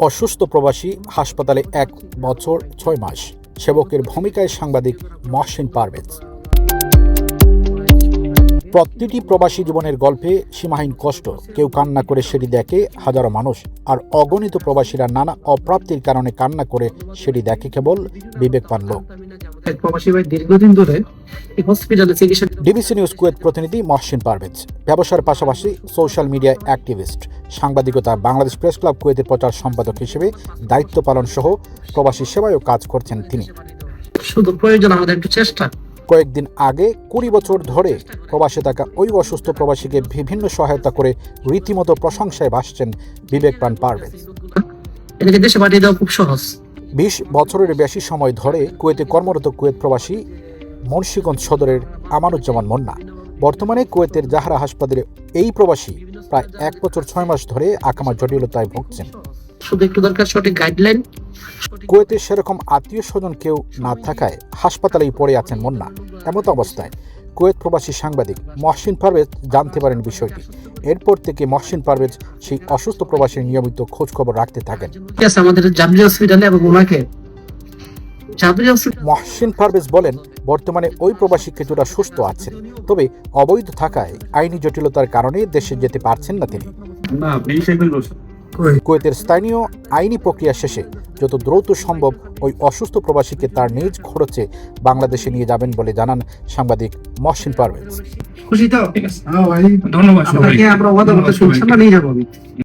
অসুস্থ প্রবাসী, হাসপাতালে এক বছর ছয় মাস। সেবকের ভূমিকায় সাংবাদিক মহসিন পারভেজ। প্রতিটি প্রবাসী জীবনের গল্পে সীমাহীন কষ্ট। কেউ কান্না করে সেটি দেখে হাজারো মানুষ, আর অগণিত প্রবাসীরা নানা অপ্রাপ্তির কারণে কান্না করে সেটি দেখে কেবল বিবেকবান লোক। এক প্রবাসী ভাই দীর্ঘদিন ধরে এই হসপিটালে চিকিৎসা ডিবিসি নিউজ কুয়েত প্রতিনিধি মহসিন পারভেজ। ব্যবসার পাশাপাশি সোশ্যাল মিডিয়া অ্যাক্টিভিস্ট সাংবাদিকতা বাংলাদেশ প্রেস ক্লাব কুয়েতের প্রচার সম্পাদক হিসেবে দায়িত্ব পালন সহ প্রবাসী সেবায়ও কাজ করছেন তিনি। শুধু প্রয়োজন আমাদের একটু চেষ্টা। কয়েকদিন আগে কুড়ি বছর ধরে প্রবাসে থাকা ওই অসুস্থ প্রবাসীকে বিভিন্ন সহায়তা করে রীতিমতো প্রশংসায় ভাসছেন বিবেকপ্রাণ পারভেজ। এটাকে দেশে পাঠিয়ে দেওয়া খুব সহজ। বিশ বছরের বেশি সময় ধরে কুয়েতে কর্মরত কুয়েত প্রবাসী মুন্সিগঞ্জ সদরের আমানুজ্জামান মন্না। বর্তমানে কুয়েতের জাহারা হাসপাতালে এই প্রবাসী প্রায় এক বছর ছয় মাস ধরে আকামা জটিলতায় ভুগছেন। শুধু একটু দরকার সঠিক গাইডলাইন কুয়েতে সেরকম আত্মীয় স্বজন কেউ না থাকায় হাসপাতালেই পড়ে আছেন মন্না। এমত অবস্থায় কুয়েত প্রবাসী সাংবাদিক মহসিন পারভেজ জানতে পারেন বিষয়টি। এরপর থেকে মহসিন পারভেজ সেই অসুস্থ প্রবাসীর নিয়মিত খোঁজ খবর রাখতে থাকেন। আমাদের জাবরি হসপিটালে এবং ওনাকে মহসিন পারভেজ বলেন বর্তমানে ওই প্রবাসী কিছুটা সুস্থ আছেন তবে অবৈধ থাকায় আইনি জটিলতার কারণে দেশে যেতে পারছেন না তিনি। না কুয়েতের স্থানীয় আইনি প্রক্রিয়া শেষে যত দ্রুত সম্ভব ওই অসুস্থ প্রবাসীকে তার নিজ খরচে বাংলাদেশে নিয়ে যাবেন বলে জানান সাংবাদিক মহসিন পারভেজ। খুশি তো? ধন্যবাদ আমরা নিয়ে যাব।